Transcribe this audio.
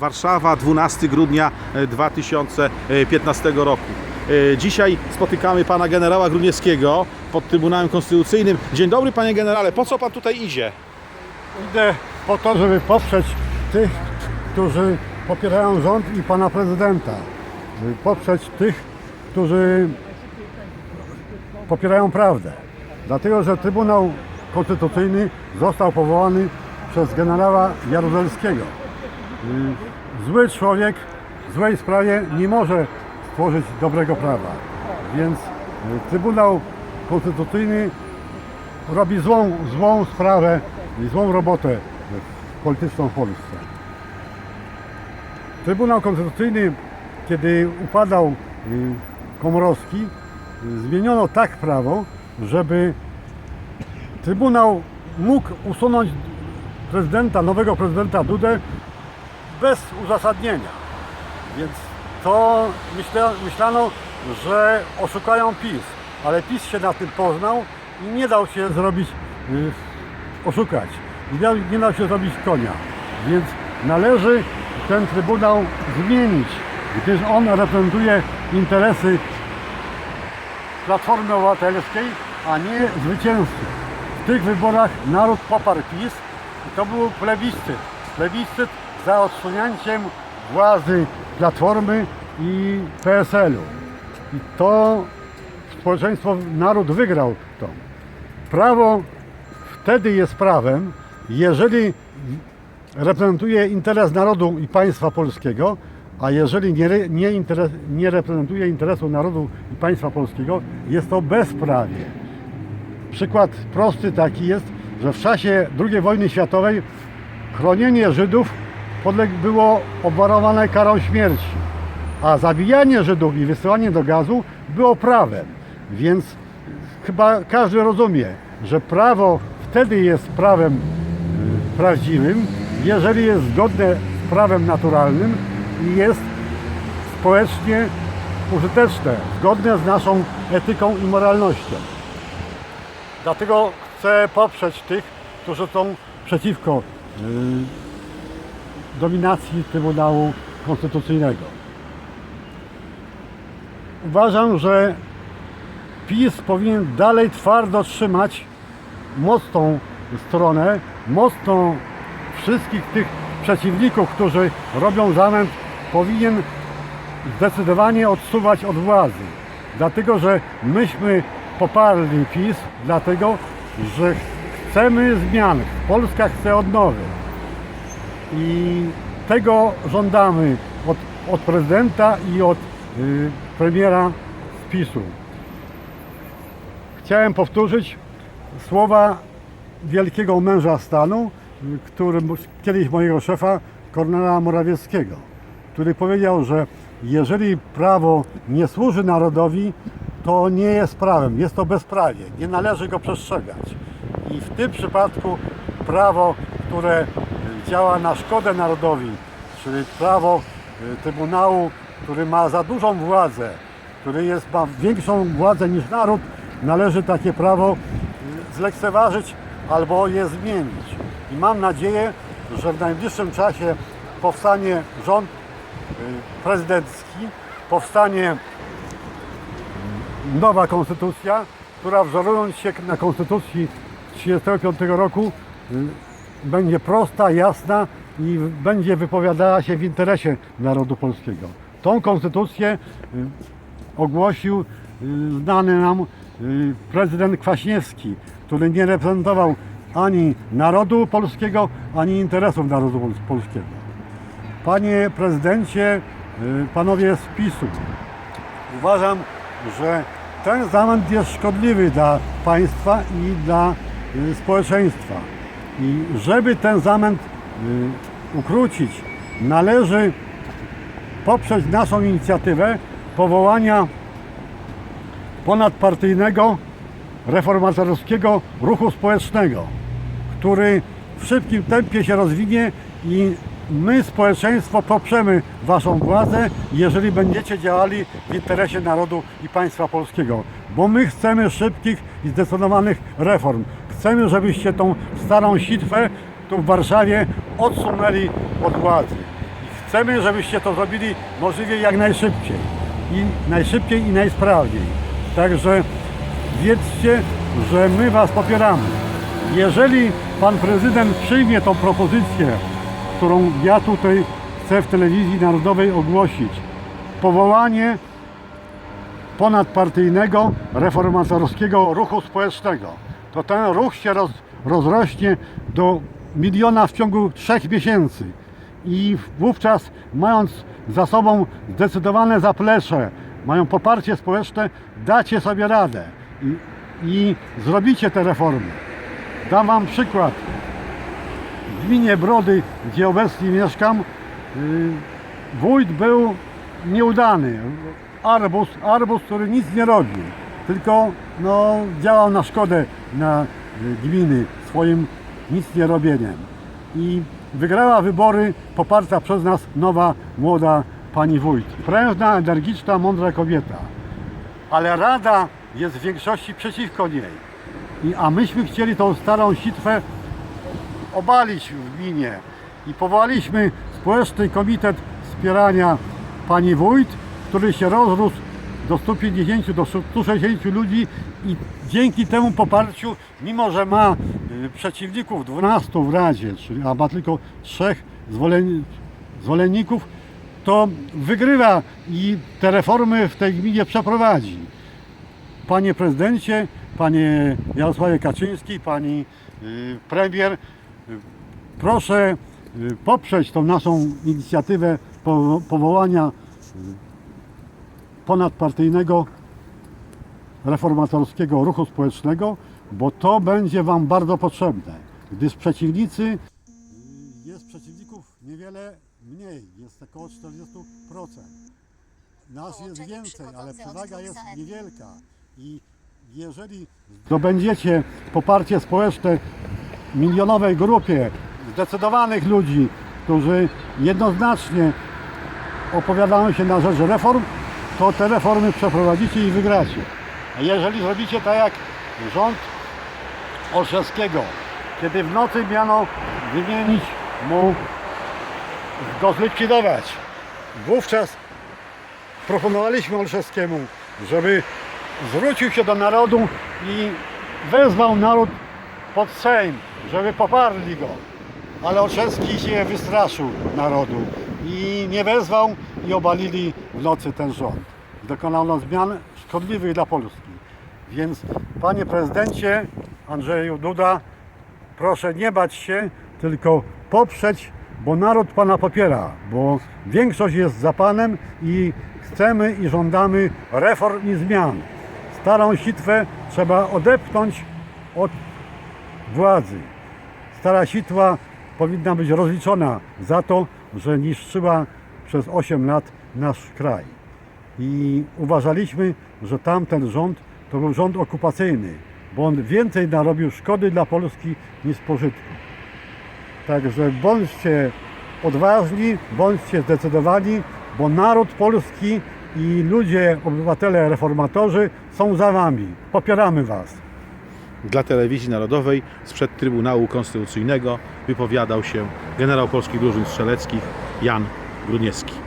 Warszawa, 12 grudnia e, 2015 roku. E, Dzisiaj spotykamy pana generała Gruniewskiego pod Trybunałem Konstytucyjnym. Dzień dobry panie generale, po co pan tutaj idzie? Idę po to, żeby poprzeć tych, którzy popierają rząd i pana prezydenta. Żeby Poprzeć tych, którzy popierają prawdę. Dlatego, że Trybunał Konstytucyjny został powołany przez generała Jaruzelskiego. Y, Zły człowiek w złej sprawie nie może stworzyć dobrego prawa. Więc y, Trybunał Konstytucyjny robi złą, złą sprawę i złą robotę polityczną w Polsce. Trybunał Konstytucyjny, kiedy upadał y, Komorowski, y, zmieniono tak prawo, żeby Trybunał mógł usunąć prezydenta, nowego prezydenta Dudę bez uzasadnienia. Więc to myśla, myślano, że oszukają PiS, ale PiS się na tym poznał i nie dał się zrobić, y, oszukać. Nie dał, się zrobić konia. Więc należy ten Trybunał zmienić, gdyż on reprezentuje interesy Platformy Obywatelskiej, a nie zwycięzców. W tych wyborach naród poparł PiS i to był plebiscyt. Plebiscyt za odsunięciem władzy Platformy i PSL-u. I to społeczeństwo, naród wygrał to. Prawo wtedy jest prawem, jeżeli reprezentuje interes narodu i państwa polskiego, a jeżeli nie, nie, interes, nie reprezentuje interesu narodu i państwa polskiego, jest to bezprawie. Przykład prosty taki jest, że w czasie II wojny światowej chronienie Żydów podleg- było obwarowane karą śmierci, a zabijanie Żydów i wysyłanie do gazu było prawem. Więc chyba każdy rozumie, że prawo wtedy jest prawem y, prawdziwym, jeżeli jest zgodne z prawem naturalnym i jest społecznie użyteczne, zgodne z naszą etyką i moralnością. Dlatego chcę poprzeć tych, którzy są przeciwko y, dominacji Trybunału Konstytucyjnego. Uważam, że PiS powinien dalej twardo trzymać mocną stronę, mocną wszystkich tych przeciwników, którzy robią zamęt, powinien zdecydowanie odsuwać od władzy. Dlatego, że myśmy poparli PiS, dlatego, że chcemy zmian. Polska chce odnowy. I tego żądamy od, od prezydenta i od y, premiera PiSu. Chciałem powtórzyć słowa wielkiego męża stanu, który kiedyś mojego szefa, Kornela Morawieckiego, który powiedział, że jeżeli prawo nie służy narodowi, to nie jest prawem, jest to bezprawie, nie należy go przestrzegać. I w tym przypadku prawo, które działa na szkodę narodowi, czyli prawo y, Trybunału, który ma za dużą władzę, który jest, ma większą władzę niż naród, należy takie prawo y, zlekceważyć albo je zmienić. I mam nadzieję, że w najbliższym czasie powstanie rząd y, prezydencki, powstanie nowa konstytucja, która wzorując się na konstytucji z 1935 roku będzie prosta, jasna i będzie wypowiadała się w interesie narodu polskiego. Tą konstytucję y, ogłosił y, znany nam y, prezydent Kwaśniewski, który nie reprezentował ani narodu polskiego, ani interesów narodu pol- polskiego. Panie prezydencie, panowie z PiSu, uważam, że ten zamęt jest szkodliwy dla państwa i dla społeczeństwa. I żeby ten zamęt y, ukrócić, należy poprzeć naszą inicjatywę powołania ponadpartyjnego, reformatorskiego ruchu społecznego, który w szybkim tempie się rozwinie i my, społeczeństwo, poprzemy Waszą władzę, jeżeli będziecie działali w interesie narodu i państwa polskiego. Bo my chcemy szybkich i zdecydowanych reform. Chcemy, żebyście tą starą sitwę tu w Warszawie odsunęli od władzy. I chcemy, żebyście to zrobili możliwie jak najszybciej. I najszybciej i najsprawniej. Także wiedzcie, że my Was popieramy. Jeżeli Pan Prezydent przyjmie tą propozycję, którą ja tutaj chcę w telewizji narodowej ogłosić, powołanie ponadpartyjnego, reformatorskiego ruchu społecznego, to ten ruch się roz, rozrośnie do miliona w ciągu trzech miesięcy. I wówczas, mając za sobą zdecydowane zaplecze, mają poparcie społeczne, dacie sobie radę i, i zrobicie te reformy. Dam Wam przykład. W gminie Brody, gdzie obecnie mieszkam, yy, wójt był nieudany. Arbus, arbus, który nic nie robił, tylko no, działał na szkodę na y, gminy swoim nic nie robieniem. I wygrała wybory poparta przez nas nowa, młoda pani wójt. Prężna, energiczna, mądra kobieta. Ale Rada jest w większości przeciwko niej. I, a myśmy chcieli tą starą sitwę obalić w gminie i powołaliśmy społeczny komitet wspierania pani wójt, który się rozrósł do 150 do 160 ludzi i dzięki temu poparciu, mimo że ma y, przeciwników 12 w Radzie, czyli a ma tylko trzech zwolen, zwolenników, to wygrywa i te reformy w tej gminie przeprowadzi. Panie prezydencie, panie Jarosławie Kaczyński, pani y, premier, y, proszę poprzeć tą naszą inicjatywę po, powołania ponadpartyjnego reformatorskiego ruchu społecznego, bo to będzie Wam bardzo potrzebne, gdyż przeciwnicy jest przeciwników niewiele mniej, jest około 40%. Nas jest więcej, ale przewaga jest niewielka i jeżeli zdobędziecie poparcie społeczne milionowej grupie zdecydowanych ludzi, którzy jednoznacznie opowiadają się na rzecz reform, to te reformy przeprowadzicie i wygracie. Jeżeli zrobicie tak jak rząd Olszewskiego, kiedy w nocy miano wymienić mu, go zlikwidować, wówczas proponowaliśmy Olszewskiemu, żeby zwrócił się do narodu i wezwał naród pod Sejm, żeby poparli go. Ale Olszewski się wystraszył narodu i nie wezwał i obalili w nocy ten rząd. Dokonano zmian szkodliwych dla Polski. Więc panie prezydencie Andrzeju Duda, proszę nie bać się, tylko poprzeć, bo naród pana popiera, bo większość jest za panem i chcemy i żądamy reform i zmian. Starą sitwę trzeba odepchnąć od władzy. Stara sitwa powinna być rozliczona za to, że niszczyła przez 8 lat nasz kraj. I uważaliśmy, że tamten rząd to był rząd okupacyjny, bo on więcej narobił szkody dla Polski niż pożytku. Także bądźcie odważni, bądźcie zdecydowani, bo naród polski i ludzie, obywatele, reformatorzy są za wami. Popieramy was. Dla telewizji narodowej sprzed Trybunału Konstytucyjnego wypowiadał się generał polskich drużyn strzeleckich Jan Grudniewski.